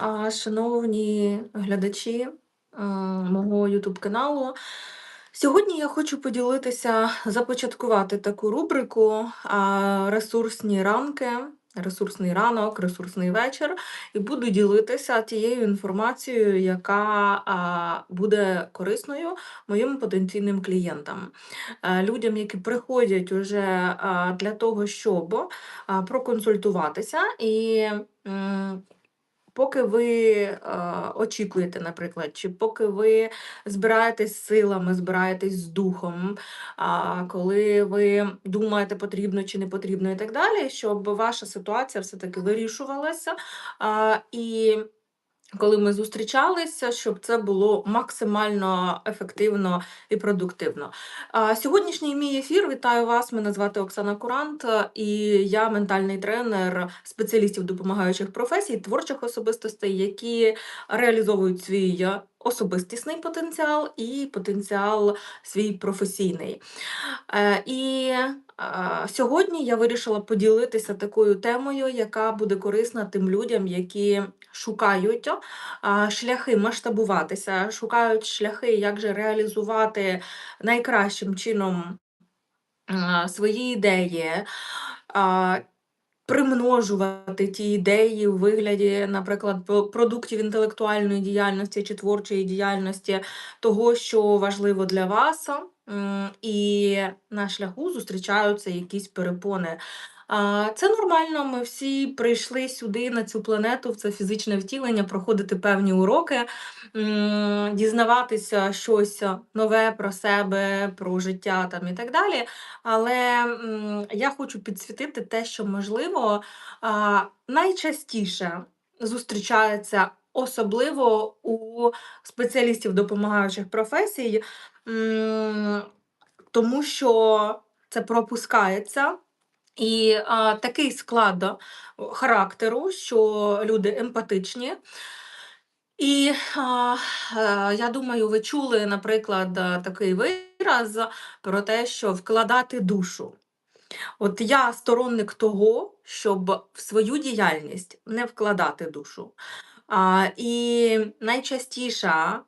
А, Шановні глядачі а, мого YouTube каналу. Сьогодні я хочу поділитися, започаткувати таку рубрику Ресурсні ранки, ресурсний ранок, ресурсний вечір, і буду ділитися тією інформацією, яка буде корисною моїм потенційним клієнтам, Е, людям, які приходять уже для того, щоб проконсультуватися і. Поки ви е, очікуєте, наприклад, чи поки ви збираєтесь з силами, збираєтесь з духом, а коли ви думаєте, потрібно чи не потрібно, і так далі, щоб ваша ситуація все-таки вирішувалася. А, і коли ми зустрічалися, щоб це було максимально ефективно і продуктивно. Сьогоднішній мій ефір вітаю вас. Мене звати Оксана Курант, е, і я ментальний тренер спеціалістів допомагаючих професій, творчих особистостей, які реалізовують свій е, особистісний потенціал і потенціал свій професійний. Е, І сьогодні я вирішила поділитися такою темою, яка буде корисна тим людям, які шукають шляхи масштабуватися, шукають шляхи, як же реалізувати найкращим чином свої ідеї. Примножувати ті ідеї у вигляді, наприклад, продуктів інтелектуальної діяльності чи творчої діяльності, того, що важливо для вас, і на шляху зустрічаються якісь перепони. А, Це нормально. Ми всі прийшли сюди, на цю планету, в це фізичне втілення, проходити певні уроки, дізнаватися щось нове про себе, про життя там і так далі. Але я хочу підсвітити те, що можливо найчастіше зустрічається, особливо у спеціалістів допомагаючих професій, тому що це пропускається. І а, такий склад характеру, що люди емпатичні. І а, е, я думаю, ви чули, наприклад, такий вираз про те, що вкладати душу. От я сторонник того, щоб в свою діяльність не вкладати душу. І найчастіша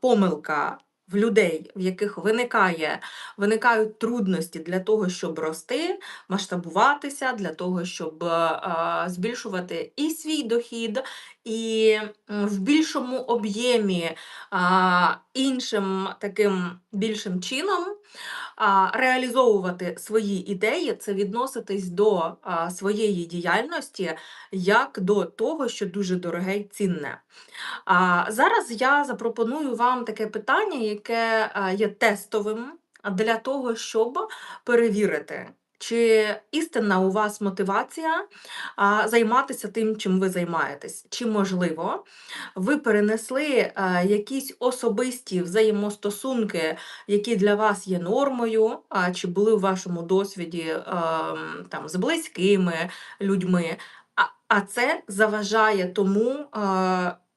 помилка в людей, в яких виникає, виникають трудності для того, щоб рости, масштабуватися, для того, щоб збільшувати і свій дохід, і в більшому об'ємі іншим таким більшим чином реалізовувати свої ідеї, це відноситись до своєї діяльності як до того, що дуже дороге й цінне. Зараз я запропоную вам таке питання, яке є тестовим для того, щоб перевірити. Чи істинна у вас мотивація займатися тим, чим ви займаєтесь? Чи можливо ви перенесли якісь особисті взаємостосунки, які для вас є нормою, чи були в вашому досвіді там, з близькими людьми, а, це заважає тому,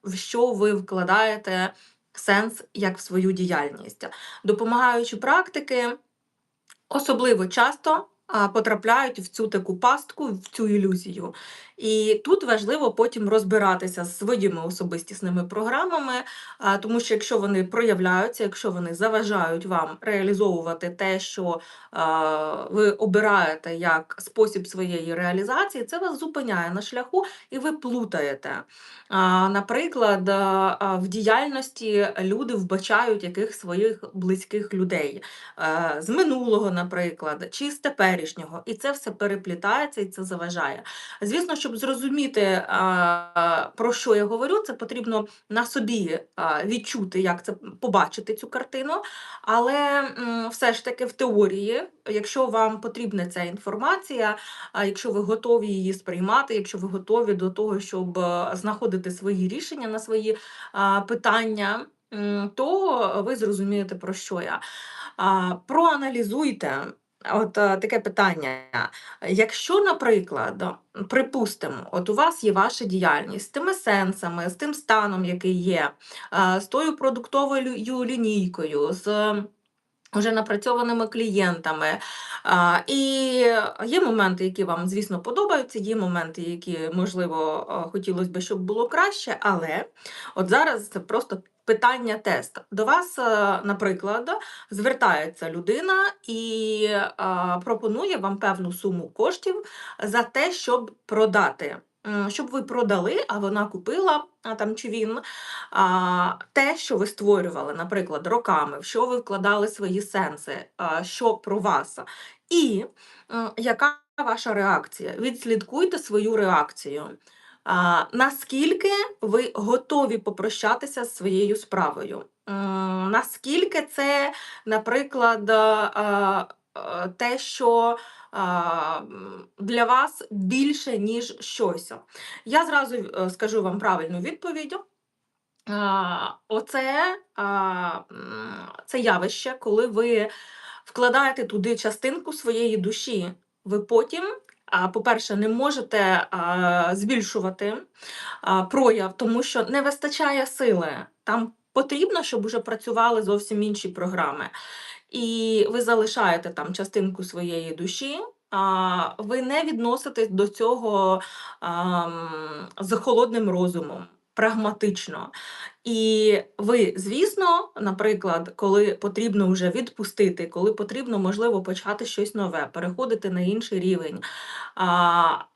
в що ви вкладаєте сенс як в свою діяльність. Допомагаючи практики, особливо часто потрапляють в цю таку пастку, в цю ілюзію. І тут важливо потім розбиратися з своїми особистісними програмами, тому що якщо вони проявляються, якщо вони заважають вам реалізовувати те, що ви обираєте як спосіб своєї реалізації, це вас зупиняє на шляху і ви плутаєте. Наприклад, в діяльності люди вбачають яких своїх близьких людей е, з минулого, наприклад, чи з теперішнього, і це все переплітається і це заважає. Звісно, щоб зрозуміти, про що я говорю, це потрібно на собі відчути, як це побачити цю картину. Але все ж таки в теорії, якщо вам потрібна ця інформація, якщо ви готові її сприймати, якщо ви готові до того, щоб знаходити свої рішення на свої питання, то ви зрозумієте, про що я. Проаналізуйте. От е, таке питання. Якщо, наприклад, припустимо, от у вас є ваша діяльність з тими сенсами, з тим станом, який є, е, з тою продуктовою лінійкою, з Вже напрацьованими клієнтами. А, і є моменти, які вам, звісно, подобаються, є моменти, які, можливо, хотілося б, щоб було краще, але от зараз це просто питання тест. До вас, наприклад, звертається людина і пропонує вам певну суму коштів за те, щоб продати. Щоб ви продали, а вона купила там чи він те, що ви створювали, наприклад, роками, в що ви вкладали свої сенси, що про вас. І яка ваша реакція? Відслідкуйте свою реакцію. Наскільки ви готові попрощатися з своєю справою? Наскільки це, наприклад, а, а, те, що а, для вас більше, ніж щось? Я зразу е, скажу вам правильну відповідь. Оце, це явище, коли ви вкладаєте туди частинку своєї душі, ви потім, по-перше, не можете збільшувати прояв, тому що не вистачає сили. Там потрібно, щоб уже працювали зовсім інші програми. І ви залишаєте там частинку своєї душі. Ви не відноситесь до цього з холодним розумом, прагматично. І ви, звісно, наприклад, коли потрібно вже відпустити, коли потрібно, можливо, почати щось нове, переходити на інший рівень,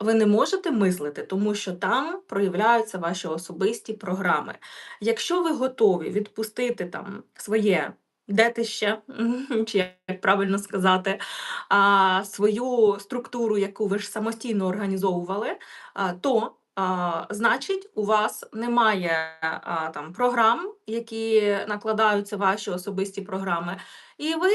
ви не можете мислити, тому що там проявляються ваші особисті програми. Якщо ви готові відпустити там своє детище, чи як правильно сказати, свою структуру, яку ви ж самостійно організовували, то значить, у вас немає там програм, які накладаються ваші особисті програми, і ви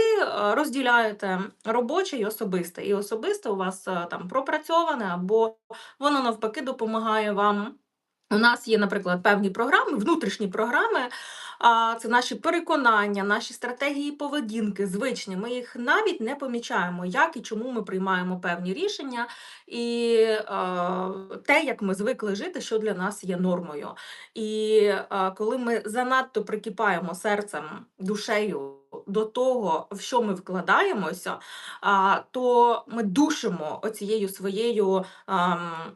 розділяєте робоче і особисте. І особисте у вас там пропрацьоване, або воно навпаки допомагає вам. У нас є, наприклад, певні програми, внутрішні програми, це наші переконання, наші стратегії поведінки, звичні. Ми їх навіть не помічаємо, як і чому ми приймаємо певні рішення, і те, як ми звикли жити, що для нас є нормою. І коли ми занадто прикипаємо серцем, душею до того, в що ми вкладаємося, то ми душимо оцією своєю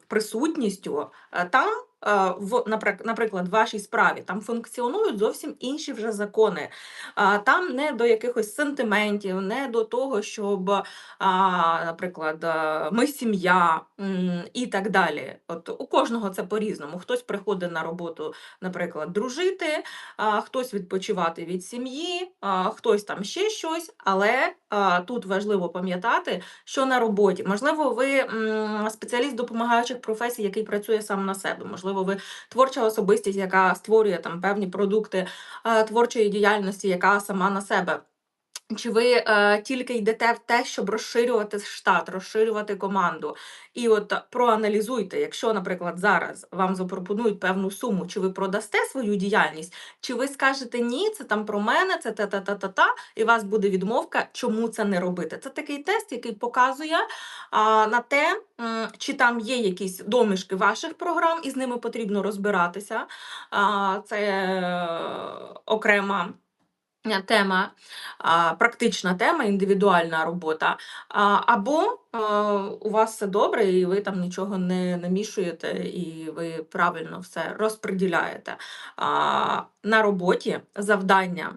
присутністю там. В, наприклад, в вашій справі там функціонують зовсім інші вже закони. Там не до якихось сентиментів, не до того, щоб, наприклад, ми сім'я і так далі. От у кожного це по-різному. Хтось приходить на роботу, наприклад, дружити, хтось відпочивати від сім'ї, хтось там ще щось, але тут важливо пам'ятати, що на роботі. Можливо, ви спеціаліст допомагаючих професій, який працює сам на себе. Можливо, ви творча особистість, яка створює там певні продукти творчої діяльності, яка сама на себе. Чи ви е, тільки йдете в те, щоб розширювати штат, розширювати команду? І от проаналізуйте, якщо, наприклад, зараз вам запропонують певну суму, чи ви продасте свою діяльність, чи ви скажете ні, це там про мене, це та-та-та-та-та, і у вас буде відмовка, чому це не робити. Це такий тест, який показує а, на те, чи там є якісь домішки ваших програм, і з ними потрібно розбиратися. А, це е, окрема. Е, Тема, практична тема, індивідуальна робота. Або е, у вас все добре, і ви там нічого не намішуєте, і ви правильно все розподіляєте. На роботі завдання,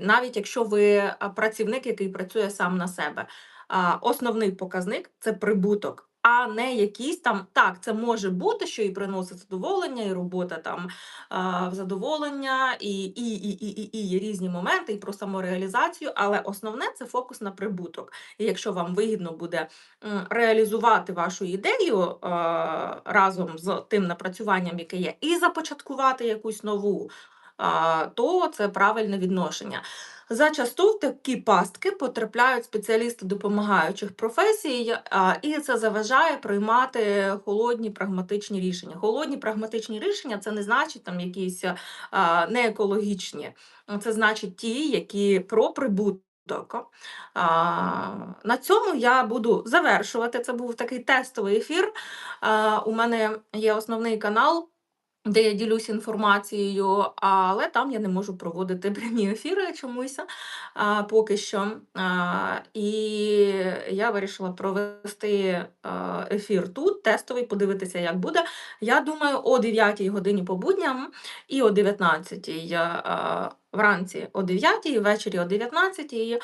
навіть якщо ви працівник, який працює сам на себе, основний показник це прибуток. А не якісь там, так, це може бути, що і приносить задоволення, і робота там в задоволення, і, і, і, і, і, і є різні моменти, і про самореалізацію, але основне це фокус на прибуток. І якщо вам вигідно буде реалізувати вашу ідею разом з тим напрацюванням, яке є, і започаткувати якусь нову, то це правильне відношення. Зачасту в такі пастки потрапляють спеціалісти допомагаючих професій, і це заважає приймати холодні прагматичні рішення. Холодні прагматичні рішення це не значить там якісь неекологічні, це значить ті, які про прибуток. На цьому я буду завершувати. Це був такий тестовий ефір. У мене є основний канал. Де я ділюсь інформацією, але там я не можу проводити прямі ефіри чомусь поки що. І я вирішила провести ефір тут, тестовий, подивитися, як буде. Я думаю, о 9 годині по будням і о 19 а, вранці о 9 ввечері о 19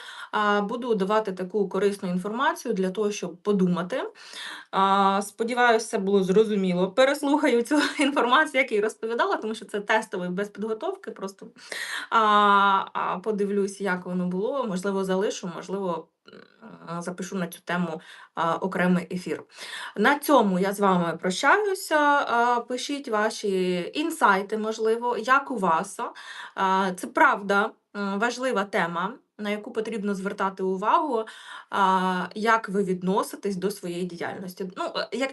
буду давати таку корисну інформацію для того, щоб подумати. Сподіваюся, це було зрозуміло. Переслухаю цю інформацію, як я розповідала, тому що це тестовий без підготовки. Просто подивлюсь, як воно було. Можливо, залишу, можливо, запишу на цю тему окремий ефір. На цьому я з вами прощаюся. Пишіть ваші інсайти, можливо, як у вас. Це правда важлива тема. На яку потрібно звертати увагу, як ви відноситесь до своєї діяльності. Ну, е, як,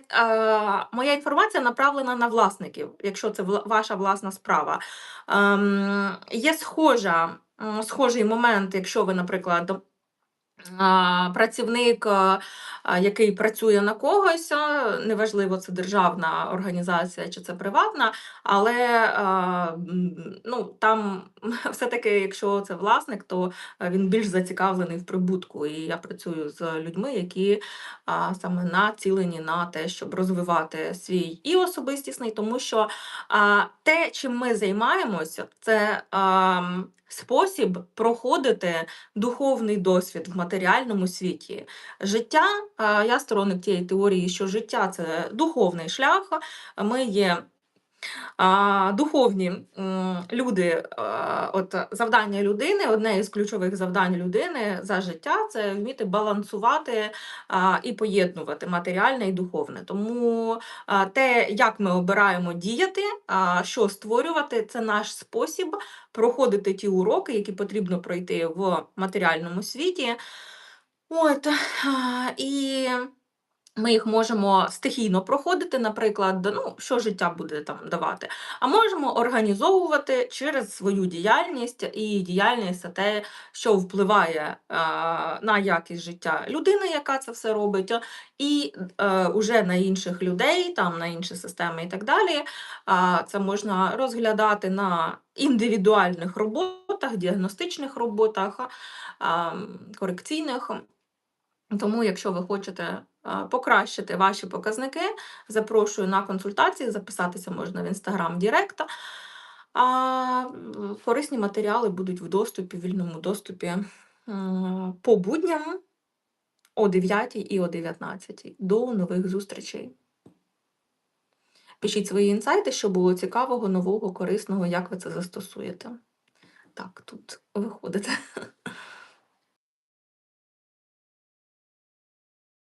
моя інформація направлена на власників, якщо це ваша власна справа. Ем, є схожа, схожий момент, якщо ви, наприклад, працівник, який працює на когось, неважливо, це державна організація чи це приватна, але ну, там все-таки, якщо це власник, то він більш зацікавлений в прибутку. І я працюю з людьми, які саме націлені на те, щоб розвивати свій і особистісний, тому що те, чим ми займаємося, це спосіб проходити духовний досвід в матеріальному світі. Життя, я сторонник тієї теорії, що життя це духовний шлях. Ми є духовні люди, от завдання людини, одне із ключових завдань людини за життя це вміти балансувати і поєднувати матеріальне і духовне. Тому те, як ми обираємо діяти, що створювати, це наш спосіб проходити ті уроки, які потрібно пройти в матеріальному світі. От, і ми їх можемо стихійно проходити, наприклад, ну, що життя буде там давати. А можемо організовувати через свою діяльність, і діяльність те, що впливає е, на якість життя людини, яка це все робить, і е, уже на інших людей, там на інші системи і так далі. А, Це можна розглядати на індивідуальних роботах, діагностичних роботах, а, корекційних. Тому, якщо ви хочете покращити ваші показники, запрошую на консультації, записатися можна в Instagram Директа. А корисні матеріали будуть в доступі, в вільному доступі по будням о 9 і о 19. До нових зустрічей. Пишіть свої інсайти, що було цікавого, нового, корисного, як ви це застосуєте. Так, тут виходите.